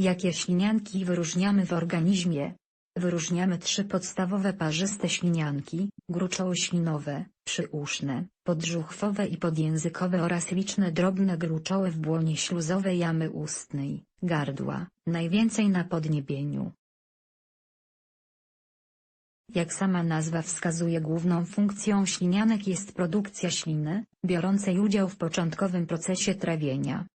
Jakie ślinianki wyróżniamy w organizmie? Wyróżniamy trzy podstawowe parzyste ślinianki, gruczoły ślinowe, przyuszne, podżuchwowe i podjęzykowe oraz liczne drobne gruczoły w błonie śluzowej jamy ustnej, gardła, najwięcej na podniebieniu. Jak sama nazwa wskazuje główną funkcją ślinianek jest produkcja śliny, biorącej udział w początkowym procesie trawienia.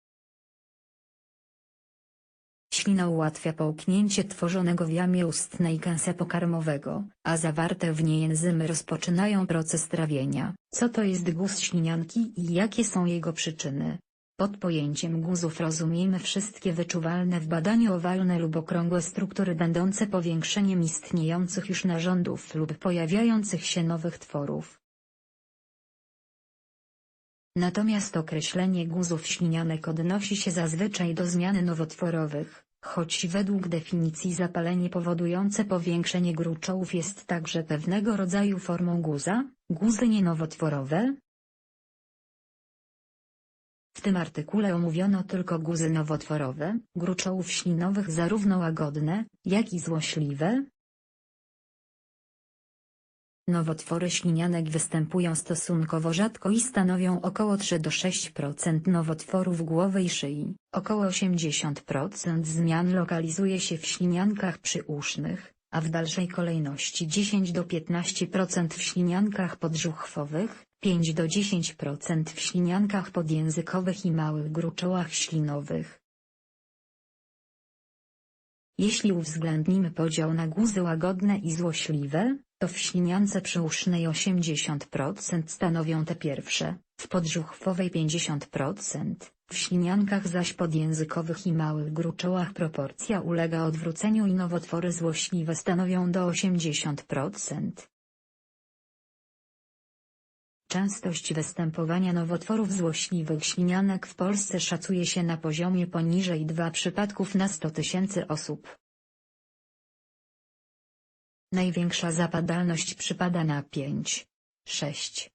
Ślina ułatwia połknięcie tworzonego w jamie ustnej kęsa pokarmowego, a zawarte w niej enzymy rozpoczynają proces trawienia. Co to jest guz ślinianki i jakie są jego przyczyny? Pod pojęciem guzów rozumiemy wszystkie wyczuwalne w badaniu owalne lub okrągłe struktury będące powiększeniem istniejących już narządów lub pojawiających się nowych tworów. Natomiast określenie guzów ślinianek odnosi się zazwyczaj do zmiany nowotworowych, choć według definicji zapalenie powodujące powiększenie gruczołów jest także pewnego rodzaju formą guza, guzy nienowotworowe, w tym artykule omówiono tylko guzy nowotworowe, gruczołów ślinowych zarówno łagodne, jak i złośliwe. Nowotwory ślinianek występują stosunkowo rzadko i stanowią około 3 do 6% nowotworów głowy i szyi. Około 80% zmian lokalizuje się w śliniankach przyusznych, a w dalszej kolejności 10 do 15% w śliniankach podżuchwowych, 5 do 10% w śliniankach podjęzykowych i małych gruczołach ślinowych. Jeśli uwzględnimy podział na guzy łagodne i złośliwe, to w śliniance przyusznej 80% stanowią te pierwsze, w podżuchwowej 50%, w śliniankach zaś podjęzykowych i małych gruczołach proporcja ulega odwróceniu i nowotwory złośliwe stanowią do 80%. Częstość występowania nowotworów złośliwych ślinianek w Polsce szacuje się na poziomie poniżej 2 przypadków na 100 tysięcy osób. Największa zapadalność przypada na 5, 6.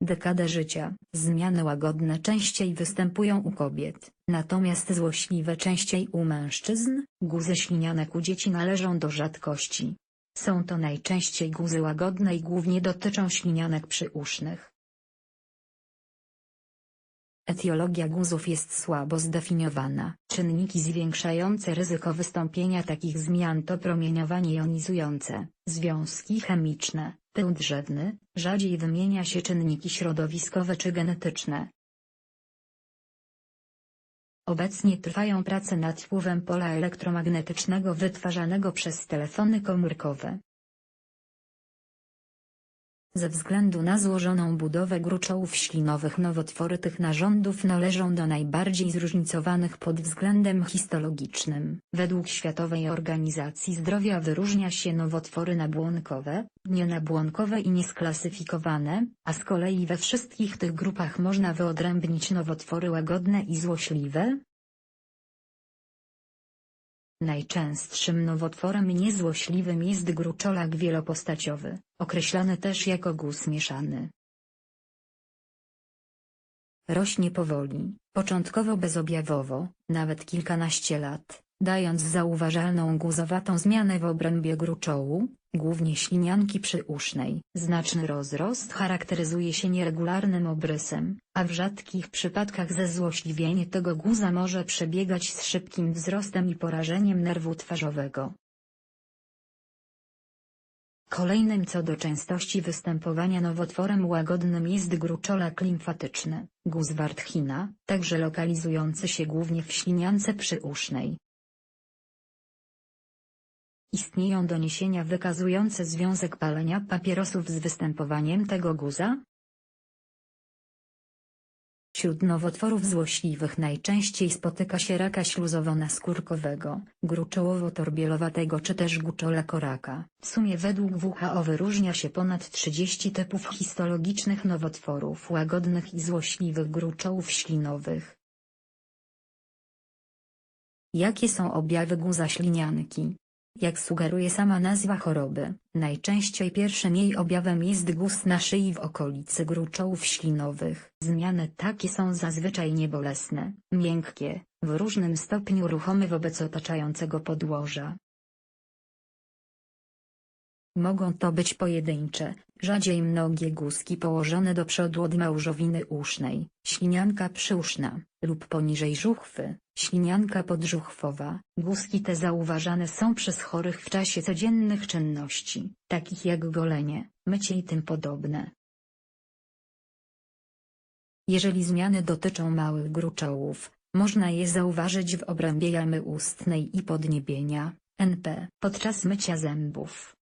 Dekadę życia, zmiany łagodne częściej występują u kobiet, natomiast złośliwe częściej u mężczyzn, guzy ślinianek u dzieci należą do rzadkości. Są to najczęściej guzy łagodne i głównie dotyczą ślinianek przyusznych. Etiologia guzów jest słabo zdefiniowana. Czynniki zwiększające ryzyko wystąpienia takich zmian to promieniowanie jonizujące, związki chemiczne, pył drzewny, rzadziej wymienia się czynniki środowiskowe czy genetyczne. Obecnie trwają prace nad wpływem pola elektromagnetycznego wytwarzanego przez telefony komórkowe. Ze względu na złożoną budowę gruczołów ślinowych nowotwory tych narządów należą do najbardziej zróżnicowanych pod względem histologicznym. Według Światowej Organizacji Zdrowia wyróżnia się nowotwory nabłonkowe, nienabłonkowe i niesklasyfikowane, a z kolei we wszystkich tych grupach można wyodrębnić nowotwory łagodne i złośliwe, Najczęstszym nowotworem niezłośliwym jest gruczolak wielopostaciowy, określany też jako guz mieszany. Rośnie powoli, początkowo bezobjawowo, nawet kilkanaście lat, dając zauważalną guzowatą zmianę w obrębie gruczołu, głównie ślinianki przyusznej. Znaczny rozrost charakteryzuje się nieregularnym obrysem, a w rzadkich przypadkach zezłośliwienie tego guza może przebiegać z szybkim wzrostem i porażeniem nerwu twarzowego. Kolejnym co do częstości występowania nowotworem łagodnym jest gruczolak limfatyczny, guz Wartchina, także lokalizujący się głównie w śliniance przyusznej. Istnieją doniesienia wykazujące związek palenia papierosów z występowaniem tego guza? Wśród nowotworów złośliwych najczęściej spotyka się raka śluzowo-naskórkowego, gruczołowo-torbielowatego czy też guczolakoraka. W sumie według WHO wyróżnia się ponad 30 typów histologicznych nowotworów łagodnych i złośliwych gruczołów ślinowych. Jakie są objawy guza ślinianki? Jak sugeruje sama nazwa choroby, najczęściej pierwszym jej objawem jest guz na szyi w okolicy gruczołów ślinowych. Zmiany takie są zazwyczaj niebolesne, miękkie, w różnym stopniu ruchome wobec otaczającego podłoża. Mogą to być pojedyncze, rzadziej mnogie guzki położone do przodu od małżowiny usznej, ślinianka przyuszna, lub poniżej żuchwy, ślinianka podżuchwowa. Guzki te zauważane są przez chorych w czasie codziennych czynności, takich jak golenie, mycie i tym podobne. Jeżeli zmiany dotyczą małych gruczołów, można je zauważyć w obrębie jamy ustnej i podniebienia, NP, podczas mycia zębów.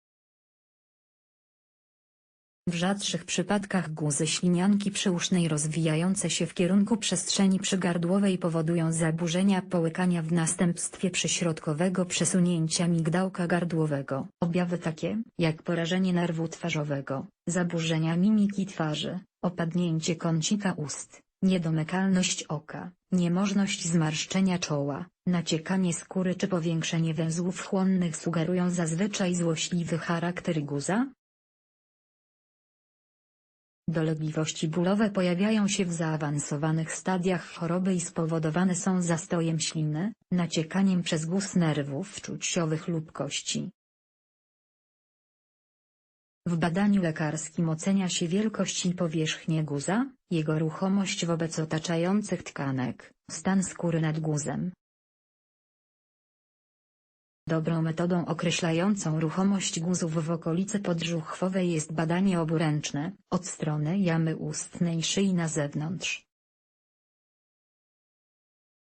W rzadszych przypadkach guzy ślinianki przyusznej rozwijające się w kierunku przestrzeni przygardłowej powodują zaburzenia połykania w następstwie przyśrodkowego przesunięcia migdałka gardłowego. Objawy takie, jak porażenie nerwu twarzowego, zaburzenia mimiki twarzy, opadnięcie kącika ust, niedomykalność oka, niemożność zmarszczenia czoła, naciekanie skóry czy powiększenie węzłów chłonnych sugerują zazwyczaj złośliwy charakter guza, Dolegliwości bólowe pojawiają się w zaawansowanych stadiach choroby i spowodowane są zastojem śliny, naciekaniem przez guz nerwów czuciowych lub kości. W badaniu lekarskim ocenia się wielkość i powierzchnię guza, jego ruchomość wobec otaczających tkanek, stan skóry nad guzem, Dobrą metodą określającą ruchomość guzów w okolicy podżuchwowej jest badanie oburęczne, od strony jamy ustnej szyi na zewnątrz.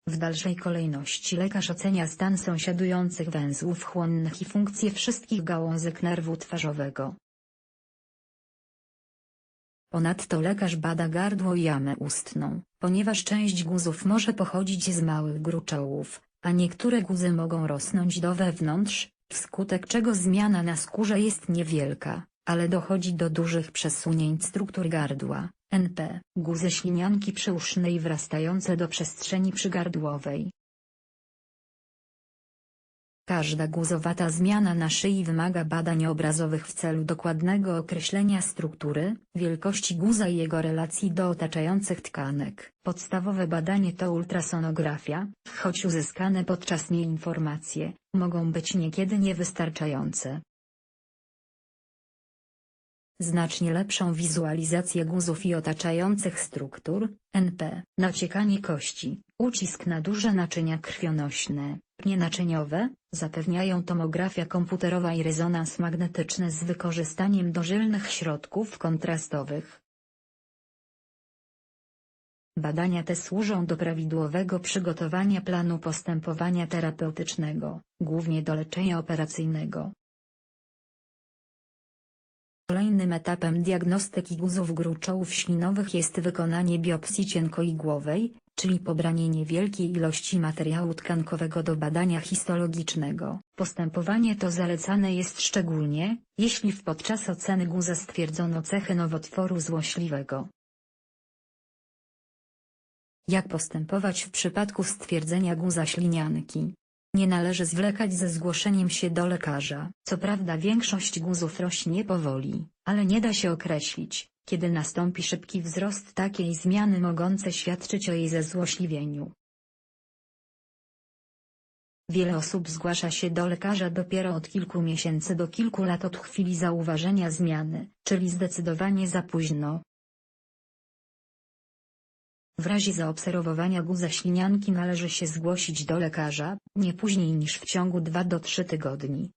W dalszej kolejności lekarz ocenia stan sąsiadujących węzłów chłonnych i funkcję wszystkich gałązek nerwu twarzowego. Ponadto lekarz bada gardło i jamę ustną, ponieważ część guzów może pochodzić z małych gruczołów, a niektóre guzy mogą rosnąć do wewnątrz, wskutek czego zmiana na skórze jest niewielka, ale dochodzi do dużych przesunięć struktur gardła, NP, guzy ślinianki przyusznej wrastające do przestrzeni przygardłowej. Każda guzowata zmiana na szyi wymaga badań obrazowych w celu dokładnego określenia struktury, wielkości guza i jego relacji do otaczających tkanek. Podstawowe badanie to ultrasonografia, choć uzyskane podczas niej informacje, mogą być niekiedy niewystarczające. Znacznie lepszą wizualizację guzów i otaczających struktur, NP, naciekanie kości, ucisk na duże naczynia krwionośne, pnie naczyniowe, zapewniają tomografia komputerowa i rezonans magnetyczny z wykorzystaniem dożylnych środków kontrastowych. Badania te służą do prawidłowego przygotowania planu postępowania terapeutycznego, głównie do leczenia operacyjnego. Kolejnym etapem diagnostyki guzów gruczołów ślinowych jest wykonanie biopsji cienkoigłowej, czyli pobranie niewielkiej ilości materiału tkankowego do badania histologicznego. Postępowanie to zalecane jest szczególnie, jeśli w podczas oceny guza stwierdzono cechy nowotworu złośliwego. Jak postępować w przypadku stwierdzenia guza ślinianki? Nie należy zwlekać ze zgłoszeniem się do lekarza. Co prawda większość guzów rośnie powoli, ale nie da się określić, kiedy nastąpi szybki wzrost takiej zmiany mogące świadczyć o jej zezłośliwieniu. Wiele osób zgłasza się do lekarza dopiero od kilku miesięcy do kilku lat od chwili zauważenia zmiany, czyli zdecydowanie za późno. W razie zaobserwowania guza ślinianki należy się zgłosić do lekarza, nie później niż w ciągu 2 do 3 tygodni.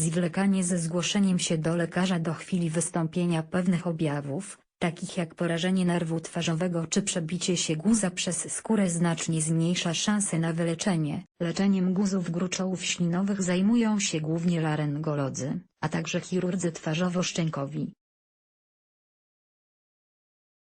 Zwlekanie ze zgłoszeniem się do lekarza do chwili wystąpienia pewnych objawów, takich jak porażenie nerwu twarzowego czy przebicie się guza przez skórę znacznie zmniejsza szanse na wyleczenie. Leczeniem guzów gruczołów ślinowych zajmują się głównie laryngolodzy, a także chirurdzy twarzowo-szczękowi.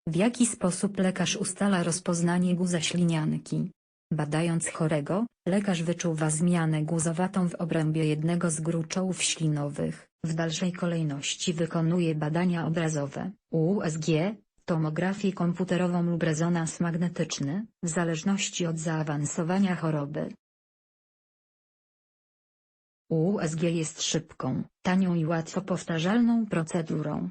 W jaki sposób lekarz ustala rozpoznanie guza ślinianki? Badając chorego, lekarz wyczuwa zmianę guzowatą w obrębie jednego z gruczołów ślinowych. W dalszej kolejności wykonuje badania obrazowe, USG, tomografię komputerową lub rezonans magnetyczny, w zależności od zaawansowania choroby. USG jest szybką, tanią i łatwo powtarzalną procedurą.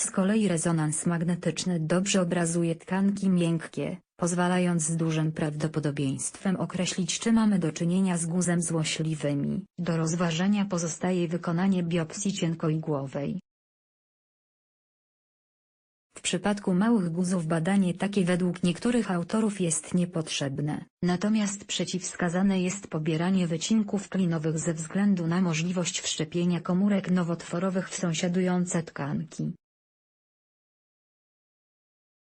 Z kolei rezonans magnetyczny dobrze obrazuje tkanki miękkie, pozwalając z dużym prawdopodobieństwem określić czy mamy do czynienia z guzem złośliwymi. Do rozważenia pozostaje wykonanie biopsji cienkoigłowej. W przypadku małych guzów badanie takie według niektórych autorów jest niepotrzebne, natomiast przeciwwskazane jest pobieranie wycinków klinowych ze względu na możliwość wszczepienia komórek nowotworowych w sąsiadujące tkanki.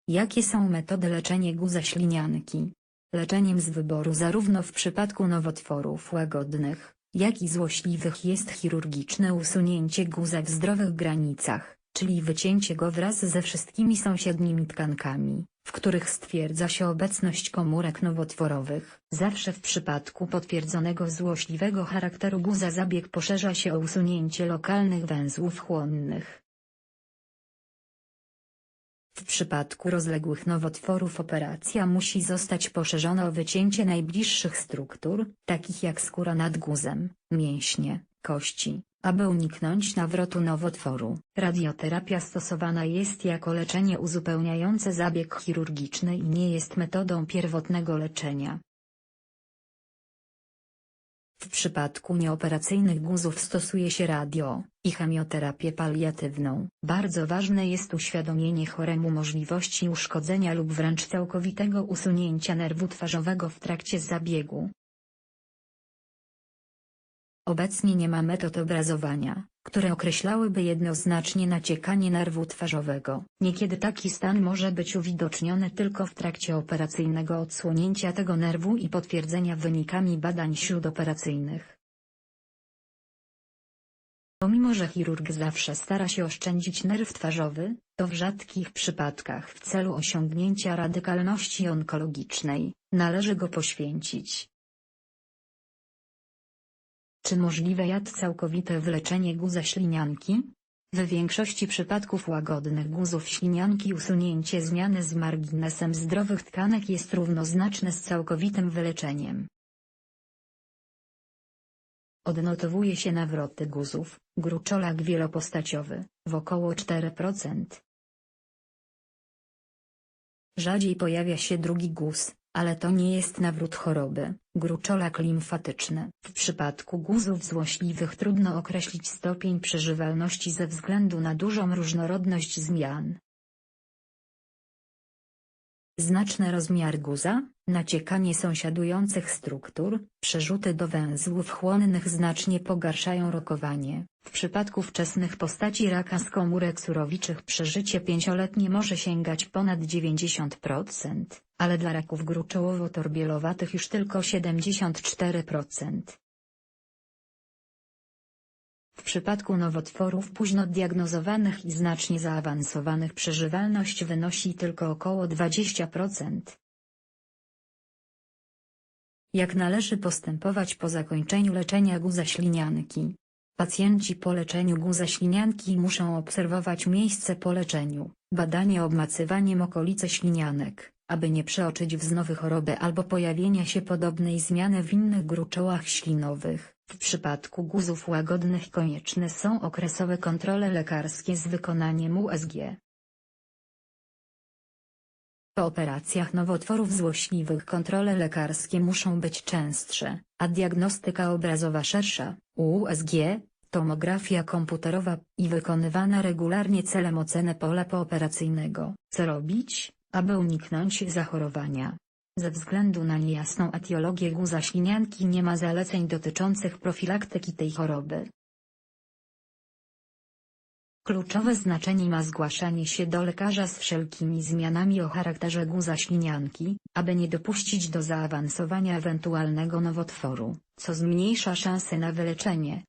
Jakie są metody leczenia guza ślinianki? Leczeniem z wyboru zarówno w przypadku nowotworów łagodnych, jak i złośliwych jest chirurgiczne usunięcie guza w zdrowych granicach, czyli wycięcie go wraz ze wszystkimi sąsiednimi tkankami, w których stwierdza się obecność komórek nowotworowych. Zawsze w przypadku potwierdzonego złośliwego charakteru guza zabieg poszerza się o usunięcie lokalnych węzłów chłonnych. W przypadku rozległych nowotworów operacja musi zostać poszerzona o wycięcie najbliższych struktur, takich jak skóra nad guzem, mięśnie, kości, aby uniknąć nawrotu nowotworu. Radioterapia stosowana jest jako leczenie uzupełniające zabieg chirurgiczny i nie jest metodą pierwotnego leczenia. W przypadku nieoperacyjnych guzów stosuje się radio i chemioterapię paliatywną. Bardzo ważne jest uświadomienie choremu możliwości uszkodzenia lub wręcz całkowitego usunięcia nerwu twarzowego w trakcie zabiegu. Obecnie nie ma metod obrazowania, które określałyby jednoznacznie naciekanie nerwu twarzowego. Niekiedy taki stan może być uwidoczniony tylko w trakcie operacyjnego odsłonięcia tego nerwu i potwierdzenia wynikami badań śródoperacyjnych. Pomimo że chirurg zawsze stara się oszczędzić nerw twarzowy, to w rzadkich przypadkach w celu osiągnięcia radykalności onkologicznej, należy go poświęcić. Czy możliwe jest całkowite wyleczenie guza ślinianki? W większości przypadków łagodnych guzów ślinianki usunięcie zmiany z marginesem zdrowych tkanek jest równoznaczne z całkowitym wyleczeniem. Odnotowuje się nawroty guzów, gruczolak wielopostaciowy, w około 4%. Rzadziej pojawia się drugi guz, ale to nie jest nawrót choroby, gruczolak limfatyczny. W przypadku guzów złośliwych trudno określić stopień przeżywalności ze względu na dużą różnorodność zmian. Znaczny rozmiar guza, naciekanie sąsiadujących struktur, przerzuty do węzłów chłonnych znacznie pogarszają rokowanie. W przypadku wczesnych postaci raka z komórek surowiczych przeżycie pięcioletnie może sięgać ponad 90%, ale dla raków gruczołowo-torbielowatych już tylko 74%. Przypadku nowotworów późno diagnozowanych i znacznie zaawansowanych przeżywalność wynosi tylko około 20%. Jak należy postępować po zakończeniu leczenia guza ślinianki? Pacjenci po leczeniu guza ślinianki muszą obserwować miejsce po leczeniu, badanie obmacywaniem okolice ślinianek, aby nie przeoczyć wznowy choroby albo pojawienia się podobnej zmiany w innych gruczołach ślinowych. W przypadku guzów łagodnych konieczne są okresowe kontrole lekarskie z wykonaniem USG. Po operacjach nowotworów złośliwych kontrole lekarskie muszą być częstsze, a diagnostyka obrazowa szersza, USG, tomografia komputerowa i wykonywana regularnie celem oceny pola pooperacyjnego. Co robić, aby uniknąć zachorowania? Ze względu na niejasną etiologię guza ślinianki nie ma zaleceń dotyczących profilaktyki tej choroby. Kluczowe znaczenie ma zgłaszanie się do lekarza z wszelkimi zmianami o charakterze guza ślinianki, aby nie dopuścić do zaawansowania ewentualnego nowotworu, co zmniejsza szanse na wyleczenie.